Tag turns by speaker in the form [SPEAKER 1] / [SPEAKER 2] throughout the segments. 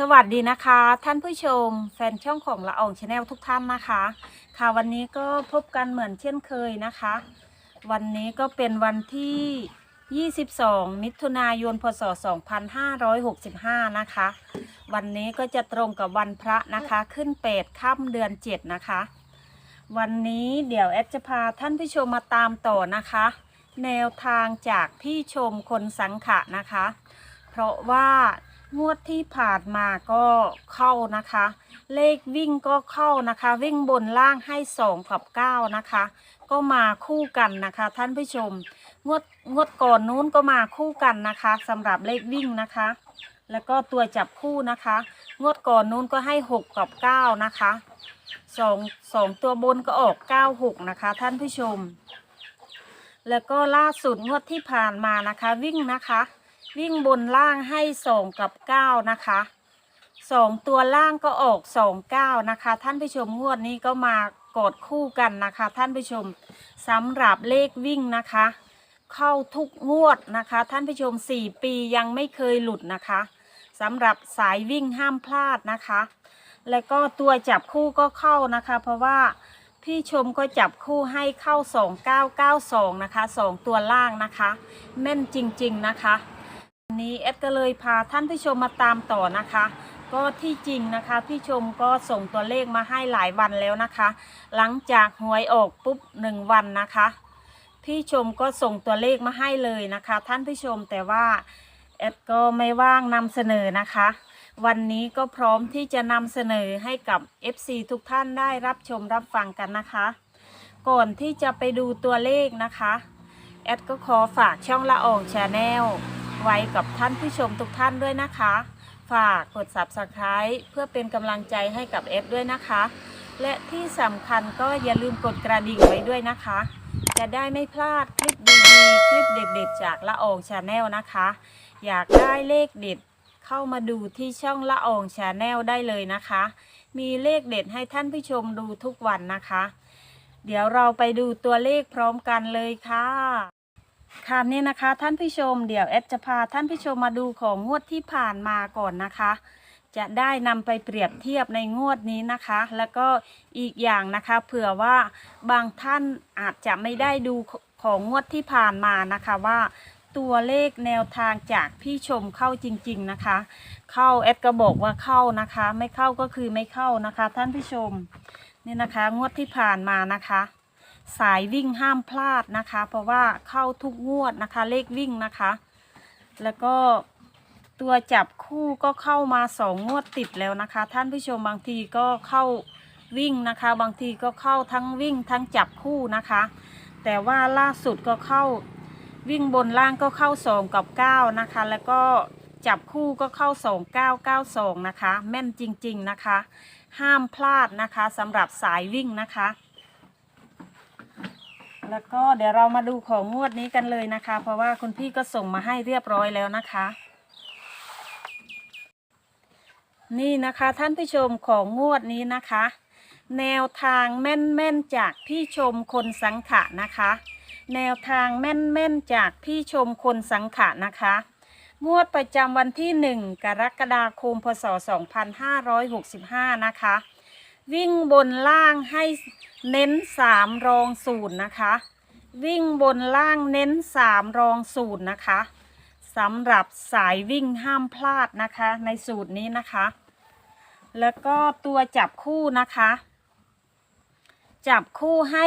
[SPEAKER 1] สวัสดีนะคะ ท่านผู้ชม แฟนช่องของละอองชาแนลทุกท่านนะคะ ค่ะวันนี้ก็พบกันเหมือนเช่นเคยนะคะ วันนี้ก็เป็นวันที่ 22 มิถุนายน พศ 2565 นะคะ วันนี้ก็จะตรงกับวันพระนะคะ ขึ้นเปดค่ำเดือน 7 นะคะ วันนี้เดี๋ยวแอดจะพาท่านผู้ชมมาตามต่อนะคะ แนวทางจากพี่ชมคนสังขะนะคะ เพราะว่า งวดที่ผ่านมาก็เข้านะคะ เลขวิ่งก็เข้านะคะ วิ่งบนล่างให้สองกับเก้านะคะ ก็มาคู่กันนะคะ ท่านผู้ชม งวดงวดก่อนนู้นก็มาคู่กันนะคะสำหรับเลขวิ่งนะคะ แล้วก็ตัวจับคู่นะคะ งวดก่อนนู้นก็ให้หกกับเก้านะคะสองสองตัวบนก็ออกเก้าหกนะคะ ท่านผู้ชม แล้วก็ล่าสุดงวดที่ผ่านมานะคะวิ่งนะคะ วิ่งบนล่างให้สองกับเก้านะคะสองตัวล่างก็ออกสองเก้านะคะ ท่านผู้ชมงวดนี้ก็มากดคู่กันนะคะ ท่านผู้ชมสำหรับเลขวิ่งนะคะ เข้าทุกงวดนะคะ ท่านผู้ชมสี่ปียังไม่เคยหลุดนะคะสำหรับสายวิ่งห้ามพลาดนะคะ แล้วก็ตัวจับคู่ก็เข้านะคะ เพราะว่าพี่ชมก็จับคู่ให้เข้า 2992 นะคะ 2 ตัวล่างนะคะ แม่นจริง ๆ นะคะ นี้เอดก็เลยพาท่านผู้ชมมาตามต่อนะคะ ก็ที่จริงนะคะพี่ชมก็ส่งตัวเลขมาให้หลายวันแล้วนะคะ หลังจากหวยออกปุ๊บหนึ่งวันนะคะ พี่ชมก็ส่งตัวเลขมาให้เลยนะคะ ท่านผู้ชมแต่ว่าเอดก็ไม่ว่างนำเสนอนะคะ วันนี้ก็พร้อมที่จะนำเสนอให้กับ FC ทุกท่านได้รับชมรับฟังกันนะคะ ก่อนที่จะไปดูตัวเลขนะคะแอดก็ขอฝากช่องละอองชาแนล ไว้กับท่านผู้ชมทุกท่านด้วยนะคะ ฝากกด Subscribe เพื่อเป็นกำลังใจให้กับเอดด้วยนะคะ และที่สำคัญก็อย่าลืมกดกระดิ่งไว้ด้วยนะคะ จะได้ไม่พลาดคลิปดีๆ คลิปเด็ดๆ จากละอองชาแนลนะคะ อยากได้เลขเด็ดเข้ามาดูที่ช่องละอองชาแนลได้เลยนะคะ มีเลขเด็ดให้ท่านผู้ชมดูทุกวันนะคะ เดี๋ยวเราไปดูตัวเลขพร้อมกันเลยค่ะ ค่ะนี่นะคะท่านผู้ชมเดี๋ยวแอดจะพาท่านผู้ชมมาดูของงวดที่ผ่านมาก่อนนะคะ จะได้นำไปเปรียบเทียบในงวดนี้นะคะ แล้วก็อีกอย่างนะคะเผื่อว่าบางท่านอาจจะไม่ได้ดูของงวดที่ผ่านมานะคะว่าตัวเลขแนวทางจากพี่ชมเข้าจริง ๆนะคะ เข้าแอดก็บอกว่าเข้านะคะ ไม่เข้าก็คือไม่เข้านะคะ ท่านผู้ชมนี่นะคะ งวดที่ผ่านมานะคะ สายวิ่งห้ามพลาดนะคะ เพราะว่าเข้าทุกงวดนะคะ เลขวิ่งนะคะ แล้วก็ตัวจับคู่ก็เข้ามาสองงวดติดแล้วนะคะ ท่านผู้ชมบางทีก็เข้าวิ่งนะคะ บางทีก็เข้าทั้งวิ่งทั้งจับคู่นะคะ แต่ว่าล่าสุดก็เข้าวิ่งบนล่างก็เข้าสองกับเก้านะคะ แล้วก็จับคู่ก็เข้าสองเก้าเก้าสองนะคะ แม่นจริง ๆนะคะ ห้ามพลาดนะคะสำหรับสายวิ่งนะคะ แล้วก็เดี๋ยวเรามาดูของงวดนี้กันเลยนะคะ เพราะว่าคุณพี่ก็ส่งมาให้เรียบร้อยแล้วนะคะ นี่นะคะท่านผู้ชมของงวดนี้นะคะ แนวทางแม่นๆจากพี่ชมคนสังขะนะคะ แนวทางแม่นๆจากพี่ชมคนสังขะนะคะ งวดประจำวันที่ 1 กรกฎาคมพศ 2565 นะคะ วิ่งบนล่างให้เน้น3รองศูนย์นะคะ วิ่งบนล่างเน้น3รองศูนย์นะคะสำหรับสายวิ่งห้ามพลาดนะคะ ในสูตรนี้นะคะ แล้วก็ตัวจับคู่นะคะ จับคู่ให้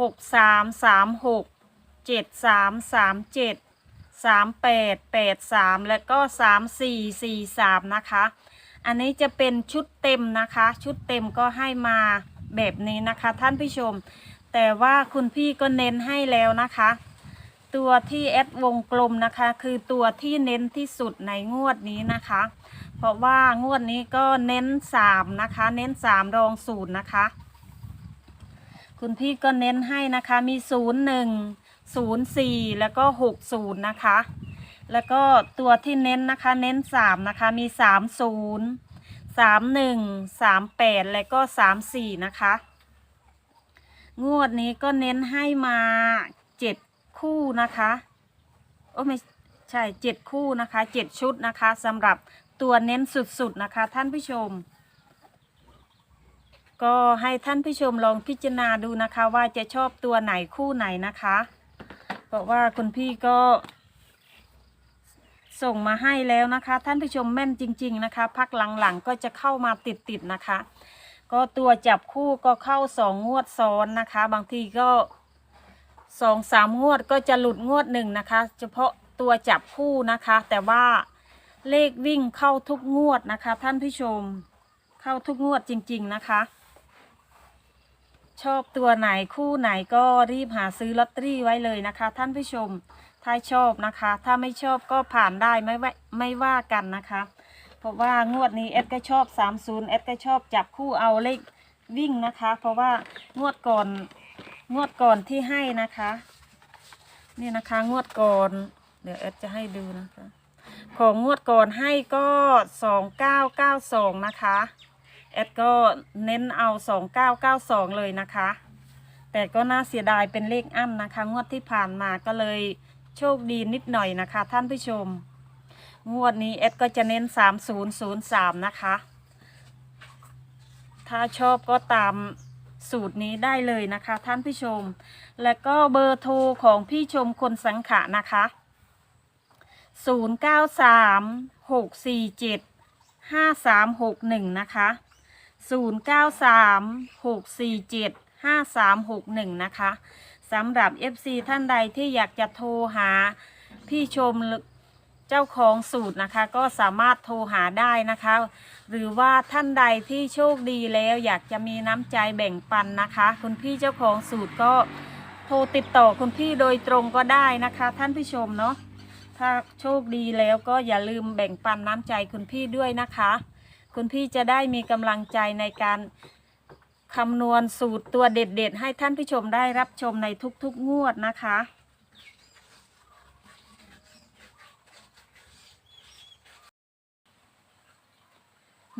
[SPEAKER 1] 4 8 6 7 7 6 6 8 8 6 7 8 8 7 3 0 0 3 3 1 1 3 6 3 3 6 7 3 3 7 3 8 8 3แล้วก็3 4 4 3นะคะ อันนี้จะเป็นชุดเต็มนะคะ ชุดเต็มก็ให้มาแบบนี้นะคะ ท่านผู้ชม แต่ว่าคุณพี่ก็เน้นให้แล้วนะคะ ตัวที่แอดวงกลมนะคะ คือตัวที่เน้นที่สุดในงวดนี้นะคะ เพราะว่างวดนี้ก็เน้นสามนะคะ เน้นสามรองศูนย์นะคะ คุณพี่ก็เน้นให้นะคะมีศูนย์หนึ่งศูนย์สี่แล้วก็หกศูนะคะ แล้วก็ตัวที่เน้นนะคะเน้นสามนะคะมีสามศูนย์สามหนึ่งสามแล้วก็สามสี่นะคะ งวดนี้ก็เน้นให้มาเจ็ดคู่นะคะโอ้ไม่ใช่เจ็ดคู่นะคะเจ็ดชุดนะคะสำหรับตัวเน้นสุดๆนะคะท่านผู้ชม ก็ให้ท่านผู้ชมลองพิจารณาดูนะคะว่าจะชอบตัวไหนคู่ไหนนะคะ เพราะว่าคุณพี่ก็ ส่งมาให้แล้วนะคะ ท่านผู้ชมแม่นจริง ๆนะคะ พักหลังๆก็จะเข้ามาติดๆนะคะ ก็ตัวจับคู่ก็เข้าสองงวดซ้อนนะคะ บางทีก็สองสามงวดก็จะหลุดงวดหนึ่งนะคะ เฉพาะตัวจับคู่นะคะ แต่ว่าเลขวิ่งเข้าทุกงวดนะคะ ท่านผู้ชมเข้าทุกงวดจริง ๆ นะคะ ชอบตัวไหนคู่ไหนก็รีบหาซื้อลอตเตอรี่ไว้เลยนะคะ ท่านผู้ชม ถ้าชอบนะคะ ถ้าไม่ชอบก็ผ่านได้ไม่ว่ไม่ว่ากันนะคะ เพราะว่างวดนี้เอสก็ชอบ 30เอสก็ชอบจับคู่เอาเลขวิ่งนะคะ เพราะว่างวดก่อนงวดก่อนที่ให้นะคะนี่นะคะงวดก่อน เดี๋ยวเอสจะให้ดูนะคะ ของงวดก่อนให้ก็ 2992 นะคะ เอสก็เน้นเอา 2992 เลยนะคะ แต่ก็น่าเสียดายเป็นเลขอั้นนะคะ งวดที่ผ่านมาก็เลยโชคดีนิดหน่อยนะคะ ท่านผู้ชม งวดนี้เอสก็จะเน้น 3003 นะคะ ถ้าชอบก็ตามสูตรนี้ได้เลยนะคะ ท่านผู้ชม และก็เบอร์โทรของพี่ชมคนสังขะนะคะ 093 647 5361 นะคะ 093 647 5361นะคะสำหรับ FC ท่านใดที่อยากจะโทรหาพี่ชมเจ้าของสูตรนะคะ ก็สามารถโทรหาได้นะคะ หรือว่าท่านใดที่โชคดีแล้วอยากจะมีน้ำใจแบ่งปันนะคะ คุณพี่เจ้าของสูตรก็โทรติดต่อคุณพี่โดยตรงก็ได้นะคะ ท่านผู้ชมเนาะถ้าโชคดีแล้วก็อย่าลืมแบ่งปันน้ำใจคุณพี่ด้วยนะคะ คุณพี่จะได้มีกำลังใจในการคำนวณสูตรตัวเด็ด ๆ ให้ท่านผู้ชมได้รับชมในทุก ๆ งวดนะคะ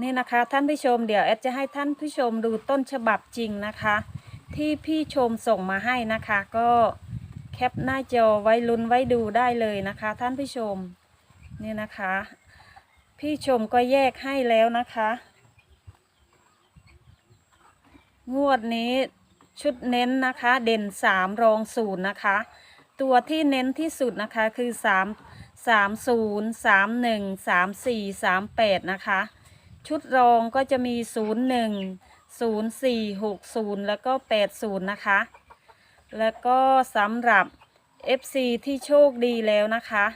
[SPEAKER 1] นี่นะคะท่านผู้ชมเดี๋ยวแอดจะให้ท่านผู้ชมดูต้นฉบับจริงนะคะ ที่พี่ชมส่งมาให้นะคะ ก็แคปหน้าจอไว้ลุ้นไว้ดูได้เลยนะคะ ท่านผู้ชมนี่นะคะ พี่ชมก็แยกให้แล้วนะคะ งวดนี้ชุดเน้นนะคะ เด่นสามรองศูนย์นะคะ ตัวที่เน้นที่สุดนะคะคือสามสามศูนย์สามหนึ่งสามสี่สามแปดนะคะ ชุดรองก็จะมีศูนย์หนึ่งศูนย์สี่หกศูนย์แล้วก็แปดศูนย์นะคะ แล้วก็สำหรับ FC ที่โชคดีแล้วนะคะ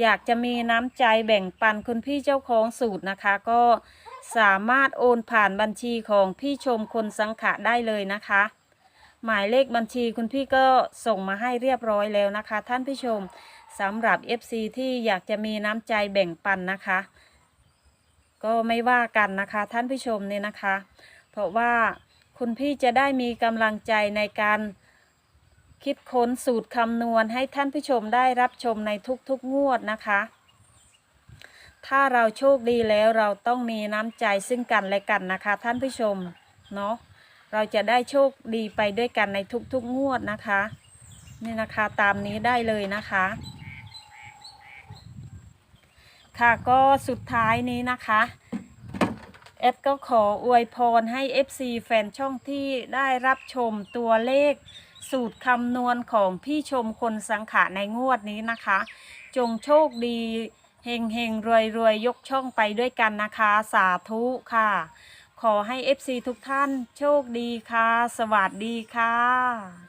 [SPEAKER 1] อยากจะมีน้ำใจแบ่งปันคุณพี่เจ้าของสูตรนะคะ ก็สามารถโอนผ่านบัญชีของพี่ชมคนสังขะได้เลยนะคะ หมายเลขบัญชีคุณพี่ก็ส่งมาให้เรียบร้อยแล้วนะคะ ท่านผู้ชมสำหรับ FC ที่อยากจะมีน้ำใจแบ่งปันนะคะ ก็ไม่ว่ากันนะคะ ท่านผู้ชมเนี่ยนะคะ เพราะว่าคุณพี่จะได้มีกำลังใจในการ คิดค้นสูตรคำนวณให้ท่านผู้ชมได้รับชมในทุกๆงวดนะคะ ถ้าเราโชคดีแล้วเราต้องมีน้ำใจซึ่งกันและกันนะคะ ท่านผู้ชมเนาะเราจะได้โชคดีไปด้วยกันในทุกๆงวดนะคะ นี่นะคะตามนี้ได้เลยนะคะ ค่ะก็สุดท้ายนี้นะคะ อดก็ขออวยพรให้ FC แฟนช่องที่ได้รับชมตัวเลข สูตรคำนวณของพี่ชมคนสังขะในงวดนี้นะคะ จงโชคดีเฮงเฮงรวยรวยยกช่องไปด้วยกันนะคะ สาธุค่ะ ขอให้ FC ทุกท่านโชคดีค่ะ สวัสดีค่ะ